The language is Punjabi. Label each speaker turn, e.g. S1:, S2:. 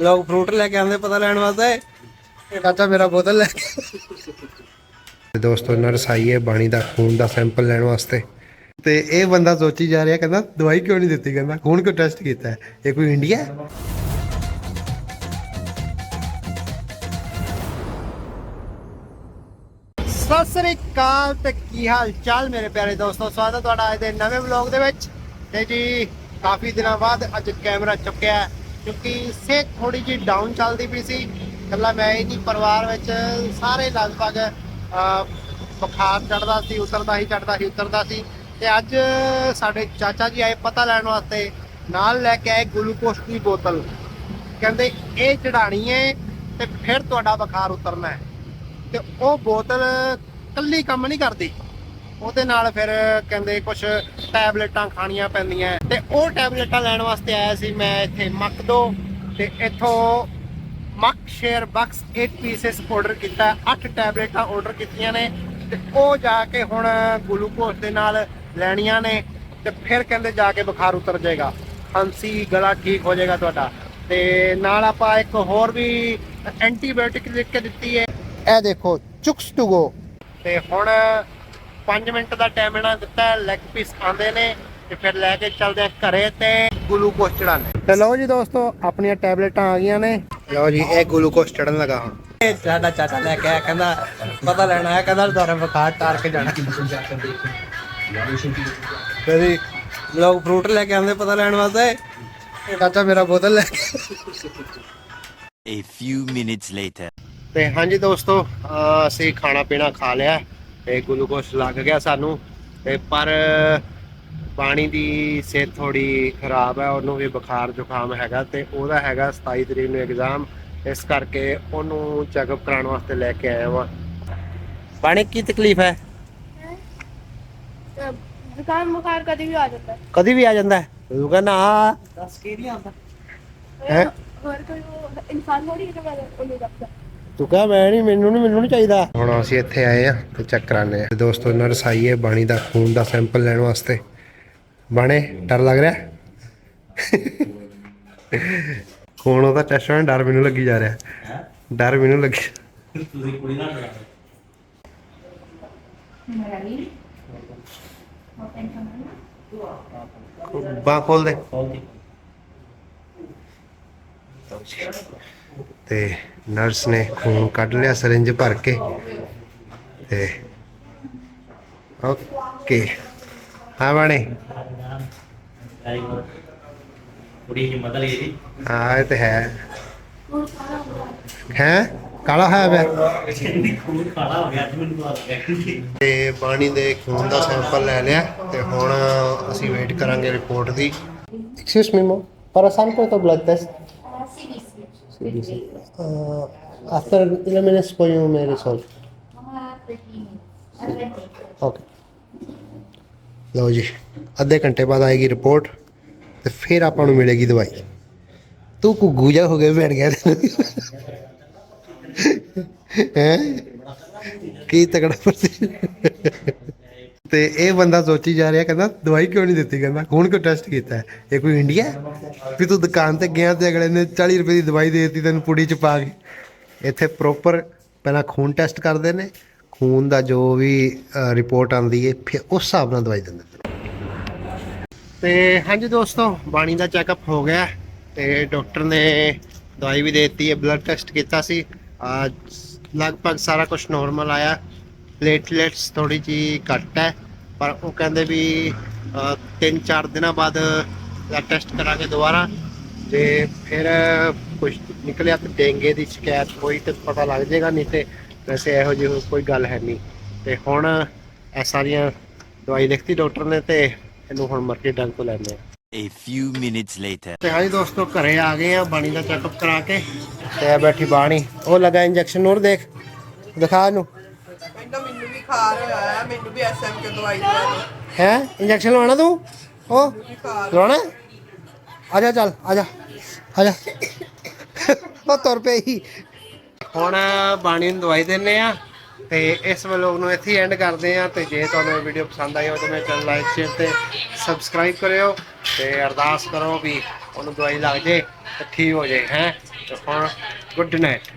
S1: ਲੋਕ ਫਰੂਟ ਲੈ ਕੇ ਆਉਂਦੇ ਪਤਾ ਲੈਣ ਵਾਸਤੇ। ਇਹ ਚਾਚਾ ਮੇਰਾ ਬੋਤਲ ਲੈ ਕੇ। ਦੋਸਤੋ ਨਰਸ ਆਈ ਹੈ ਬਾਣੀ ਦਾ ਖੂਨ ਦਾ ਸੈਂਪਲ ਲੈਣ ਵਾਸਤੇ। ਤੇ ਇਹ ਬੰਦਾ ਸੋਚੀ ਜਾ ਰਿਹਾ ਕਹਿੰਦਾ ਦਵਾਈ ਕਿਉਂ ਨਹੀਂ ਦਿੱਤੀ? ਕਹਿੰਦਾ ਖੂਨ ਕਿਉਂ ਟੈਸਟ ਕੀਤਾ ਇਹ ਕੋਈ ਇੰਡੀਆ ਹੈ? ਸਤਿ ਸ੍ਰੀ ਅਕਾਲ ਤੇ ਕੀ ਹਾਲ ਚਾਲ ਮੇਰੇ ਪਿਆਰੇ ਦੋਸਤੋ? ਸਵਾਗਤ ਹੈ ਤੁਹਾਡਾ ਅੱਜ ਦੇ ਨਵੇਂ ਵਲੌਗ ਦੇ ਵਿੱਚ। ਤੇ ਜੀ ਕਾਫੀ ਦਿਨਾਂ ਬਾਅਦ ਅੱਜ ਕੈਮਰਾ ਚੁੱਕਿਆ ਕਿਉਂਕਿ ਸਿਹਤ ਥੋੜੀ ਜੀ ਡਾਊਨ ਚੱਲਦੀ ਪਈ ਸੀ। ਇਕੱਲਾ ਮੈਂ ਹੀ ਨਹੀਂ, ਪਰਿਵਾਰ ਵਿੱਚ ਸਾਰੇ ਲਗਭਗ ਬੁਖਾਰ ਚੜਦਾ ਸੀ, ਉਤਰਦਾ ਹੀ ਚੜਦਾ ਸੀ, ਉਤਰਦਾ ਸੀ। ਤੇ ਅੱਜ ਸਾਡੇ ਚਾਚਾ ਜੀ ਆਏ ਪਤਾ ਲੈਣ ਵਾਸਤੇ, ਨਾਲ ਲੈ ਕੇ ਆਏ ਗਲੂਕੋਸ ਦੀ ਬੋਤਲ। ਕਹਿੰਦੇ, ਇਹ ਚੜਾਣੀ ਹੈ ਤੇ ਫਿਰ ਤੁਹਾਡਾ ਬੁਖਾਰ ਉਤਰਨਾ ਹੈ ਤੇ ਉਹ ਬੋਤਲ ਕੱਲੀ ਕੰਮ ਨਹੀਂ ਕਰਦੀ। ਉਹਦੇ ਨਾਲ ਫਿਰ ਕਹਿੰਦੇ ਕੁਝ ਟੈਬਲੇਟਾਂ ਖਾਣੀਆਂ ਪੈਂਦੀਆਂ। ਤੇ ਉਹ ਟੈਬਲੇਟਾਂ ਲੈਣ ਵਾਸਤੇ ਆਇਆ ਸੀ ਮੈਂ ਇੱਥੇ ਮੱਕਦੋ, ਤੇ ਇੱਥੋਂ ਮੱਕ ਸ਼ੇਅਰ ਬਕਸ 8 ਪੀਸਸ ਆਰਡਰ ਕੀਤਾ 8 ਟੈਬਲੇਟਾਂ ਆਰਡਰ ਕੀਤੀਆਂ ਨੇ, ਤੇ ਉਹ ਜਾ ਕੇ ਹੁਣ ਗਲੂਕੋਸ ਦੇ ਨਾਲ ਲੈਣੀਆਂ ਨੇ, ਤੇ ਫਿਰ ਕਹਿੰਦੇ ਜਾ ਕੇ ਬੁਖਾਰ ਉਤਰ ਜਾਏਗਾ। ਖਾਂਸੀ, ਗਲਾ ਠੀਕ ਹੋ ਜਾਏਗਾ ਤੁਹਾਡਾ। ਤੇ ਨਾਲ ਆਪਾਂ ਇੱਕ ਹੋਰ ਵੀ ਐਂਟੀਬਾਇਓਟਿਕ ਲਿਖ ਕੇ ਦਿੱਤੀ ਹੈ। ਇਹ ਦੇਖੋ, ਚੁਕਸ ਟੂ ਗੋ। ਤੇ ਹੁਣ 5 ਮਿੰਟ ਦਾ ਟਾਈਮ ਇਹਨਾਂ ਦਿੱਤਾ ਲੈਗ ਪੀਸ ਆਂਦੇ ਨੇ ਤੇ ਫਿਰ ਲੈ ਕੇ ਚੱਲਦੇ ਆ ਘਰੇ ਤੇ ਗਲੂਕੋਸ ਚੜਾਣੇ ਤੇ ਲਓ ਜੀ ਦੋਸਤੋ ਆਪਣੀਆਂ ਟੈਬਲੇਟਾਂ ਆ ਗਈਆਂ ਨੇ। ਲਓ ਜੀ ਇਹ ਗਲੂਕੋਸ ਚੜਨ ਲੱਗਾ ਹੁਣ। ਇਹ ਸਾਡਾ ਚਾਚਾ ਲੈ ਕੇ ਆਇਆ ਕਹਿੰਦਾ ਪਤਾ ਲੈਣਾ ਹੈ ਕਹਿੰਦਾ ਤੁਹਾਡਾ ਬੁਖਾਰ ਤਾਰ ਕੇ ਜਾਣਾ। ਕਦੀ ਲੋਕ ਫਰੂਟ ਲੈ ਕੇ ਆਉਂਦੇ ਪਤਾ ਲੈਣ ਵਾਸਤੇ। ਇਹ ਚਾਚਾ ਮੇਰਾ ਬੋਤਲ ਲੈ ਕੇ।
S2: A few minutes later.
S1: ਤੇ ਹਾਂਜੀ ਦੋਸਤੋ ਅਸੀਂ ਖਾਣਾ ਪੀਣਾ ਖਾ ਲਿਆ। ਤੇ ਗਲੂਕੋਸ ਲੱਗ ਗਿਆ ਸਾਨੂੰ ਤੇ ਪਰ ਪਾਣੀ ਦੀ ਸਿਹਤ ਥੋੜੀ ਖਰਾਬ ਹੈ ਉਹਨੂੰ ਵੀ ਬੁਖਾਰ ਜ਼ੁਕਾਮ ਹੈਗਾ ਤੇ ਉਹਦਾ ਹੈਗਾ 27 ਤਰੀਕ ਨੂੰ ਐਗਜ਼ਾਮ ਇਸ ਕਰਕੇ ਉਹਨੂੰ ਚੈੱਕਅਪ ਕਰਾਉਣ ਵਾਸਤੇ ਲੈ ਕੇ ਆਇਆ ਵਾਂ। ਪਾਣੀ ਕੀ ਤਕਲੀਫ ਹੈ?
S3: ਅਹ ਜ਼ੁਕਾਮ ਬੁਖਾਰ ਕਦੇ ਵੀ ਆ ਜਾਂਦਾ। ਹੈ
S1: ਕਦੀ ਵੀ ਆ ਜਾਂਦਾ ਹੈ? ਤੂੰ ਕਹਿੰਦਾ ਆ ਹੈਂ?
S3: ਹੋਰ ਕੋਈ ਉਹ ਇਨਸਾਨ ਥੋੜੀ ਹੈ ਜਿਹੜਾ ਉਹਨੂੰ ਰੱਖਦਾ
S1: ਤੂੰ ਕਹ ਮੈਂ ਨਹੀਂ ਮੈਨੂੰ ਨਹੀਂ ਮੈਨੂੰ ਨਹੀਂ ਚਾਹੀਦਾ। ਹੁਣ ਅਸੀਂ ਇੱਥੇ ਆਏ ਆ ਤੇ ਚੈੱਕ ਕਰਾਣੇ ਆ ਦੋਸਤੋ ਨਰਸ ਆਈ ਹੈ ਬਾਣੀ ਦਾ ਖੂਨ ਦਾ ਸੈਂਪਲ ਲੈਣ ਵਾਸਤੇ। ਬਾਣੇ ਡਰ ਲੱਗ ਰਿਹਾ? ਖੂਨ ਉਹਦਾ ਟੈਸਟ ਹੋਣਾ ਡਰ ਮੈਨੂੰ ਲੱਗੀ ਜਾ ਰਿਹਾ। ਡਰ ਮੈਨੂੰ ਲੱਗੀ। ਬਾਹ ਖੋਲ ਦੇ। ਤੇ ਨਰਸ ਨੇ ਖੂਨ ਕੱਢ ਲਿਆ ਸਿਰਿੰਜ ਭਰ ਕੇ ਤੇ ਓਕੇ। ਹਾਂ ਬਾਣੇ।
S4: ਕੁੜੀ ਦੀ
S1: ਹੈ ਹੈ। ਕਾਲਾ
S4: ਹੈ ਪਿਆ
S1: ਤੇ ਪਾਣੀ ਦੇ ਖੂਨ ਦਾ ਸੈਂਪਲ ਲੈ ਲਿਆ ਤੇ ਹੁਣ ਅਸੀਂ ਵੇਟ ਕਰਾਂਗੇ ਰਿਪੋਰਟ ਦੀ। ਐਕਸਕਿਊਜ਼ ਮੀ ਮਮ ਪਰ ਅਸਾਂ ਕੋ ਤਾਂ blood test CBC. Uh, after ilang minutes po yung may result? Mga 30 minutes. Okay. ਲਓ ਜੀ ਅੱਧੇ ਘੰਟੇ ਬਾਅਦ ਆਏਗੀ ਰਿਪੋਰਟ ਤੇ ਫਿਰ ਆਪਾਂ ਨੂੰ ਮਿਲੇਗੀ ਦਵਾਈ ਤੂੰ ਕੁੱਗੂ ਜਾ ਹੋ ਗਿਆ ਬੈਠ ਗਿਆ ਹੈ ਕੀ ਤਕੜਾ ਪਰਸੀ ਤੇ ਇਹ ਬੰਦਾ ਸੋਚੀ ਜਾ ਰਿਹਾ, ਕਹਿੰਦਾ ਦਵਾਈ ਕਿਉਂ ਨਹੀਂ ਦਿੱਤੀ? ਕਹਿੰਦਾ ਖੂਨ ਕਿਉਂ ਟੈਸਟ ਕੀਤਾ? ਇਹ ਕੋਈ ਇੰਡੀਆ ਵੀ ਤੂੰ ਦੁਕਾਨ ਤੇ ਗਿਆ ਤੇ ਅਗਲੇ ਨੇ 40 ਰੁਪਏ ਦੀ ਦਵਾਈ ਦੇ ਦਿੱਤੀ, ਤੈਨੂੰ ਪੁੜੀ ਚ ਪਾ ਕੇ। ਇੱਥੇ ਪ੍ਰੋਪਰ ਪਹਿਲਾਂ ਖੂਨ ਟੈਸਟ ਕਰਦੇ ਨੇ। ਖੂਨ ਦਾ ਜੋ ਵੀ ਰਿਪੋਰਟ ਆਉਂਦੀ ਹੈ, ਫਿਰ ਉਸ ਹਿਸਾਬ ਨਾਲ ਦਵਾਈ ਦਿੰਦੇ ਨੇ। ਤੇ ਹਾਂਜੀ ਦੋਸਤੋ, ਬਾਣੀ ਦਾ ਚੈੱਕਅਪ ਹੋ ਗਿਆ। ਤੇ ਡਾਕਟਰ ਨੇ ਦਵਾਈ ਵੀ ਦੇ ਦਿੱਤੀ ਹੈ ਬਲੱਡ ਟੈਸਟ ਕੀਤਾ ਸੀ। ਲਗਭਗ ਸਾਰਾ ਕੁਝ ਨਾਰਮਲ ਆਇਆ। ਪਲੇਟਲੇਟਸ ਥੋੜੀ ਜੀ ਘੱਟ ਹੈ ਪਰ ਉਹ ਕਹਿੰਦੇ ਵੀ 3-4 ਦਿਨਾਂ ਬਾਅਦ ਟੈਸਟ ਕਰਾਂਗੇ ਦੁਬਾਰਾ। ਤੇ ਫਿਰ ਕੁਝ ਨਿਕਲਿਆ ਤੇ ਡੇਂਗੇ ਦੀ ਸ਼ਿਕਾਇਤ ਹੋਈ ਤੇ ਪਤਾ ਲੱਗ ਜਾਏਗਾ ਨਹੀਂ ਤੇ ਵੈਸੇ ਇਹੋ ਜਿਹੀ ਕੋਈ ਗੱਲ ਹੈ ਨਹੀਂ। ਤੇ ਹੁਣ ਇਹ ਸਾਰੀਆਂ ਦਵਾਈ ਲਿਖਤੀ ਡਾਕਟਰ ਨੇ ਤੇ ਇਹਨੂੰ ਹੁਣ ਮਰਕੇ ਡੰਗ ਤੋਂ ਲੈਣੇ ਆ।
S2: A few minutes later.
S1: ਤੇ ਹਾਂਜੀ ਦੋਸਤੋ ਘਰੇ ਆ ਗਏ ਆ ਬਾਣੀ ਦਾ ਚੈੱਕਅਪ ਕਰਾ ਕੇ। ਤੇ ਬੈਠੀ ਬਾਣੀ। ਉਹ ਲਗਾ ਇੰਜੈਕਸ਼ਨ ਹੋਰ ਦੇਖ। ਦਿਖਾ ਇਹਨੂੰ।
S5: ਹੋਇਆ ਹੈ। ਮੈਨੂੰ ਵੀ ਐਸਐਮ ਕੇ ਦਵਾਈ ਦਵਾ ਦਿਓ।
S1: ਹੈ? ਇੰਜੈਕਸ਼ਨ ਲਵਾਉਣਾ ਤੂੰ? ਉਹ?
S5: ਖਾਰ
S1: ਲਵਾਉਣਾ? ਆ ਜਾ ਚੱਲ ਆ ਜਾ ਆ ਜਾ। ਉਹ ਤੁਰ ਪਈ। ਹੀ ਹੁਣ ਬਾਣੀ ਨੂੰ ਦਵਾਈ ਦਿੰਨੇ ਆ ਤੇ ਇਸ ਵਲੋਗ ਨੂੰ ਇੱਥੇ ਐਂਡ ਕਰਦੇ ਆ ਤੇ ਜੇ ਤੁਹਾਨੂੰ ਇਹ ਵੀਡੀਓ ਪਸੰਦ ਆਈ ਹੋ ਤਾਂ ਮੇਰੇ ਚੈਨਲ ਲਾਈਕ ਸ਼ੇਅਰ ਤੇ ਸਬਸਕ੍ਰਾਈਬ ਕਰਿਓ ਤੇ ਅਰਦਾਸ ਕਰੋ ਵੀ ਉਹਨੂੰ ਦਵਾਈ ਲੱਗ ਜੇ ਤੇ ਠੀਕ ਹੋ ਜਾਏ ਹੈ? ਤੇ ਹੁਣ ਗੁੱਡ ਨਾਈਟ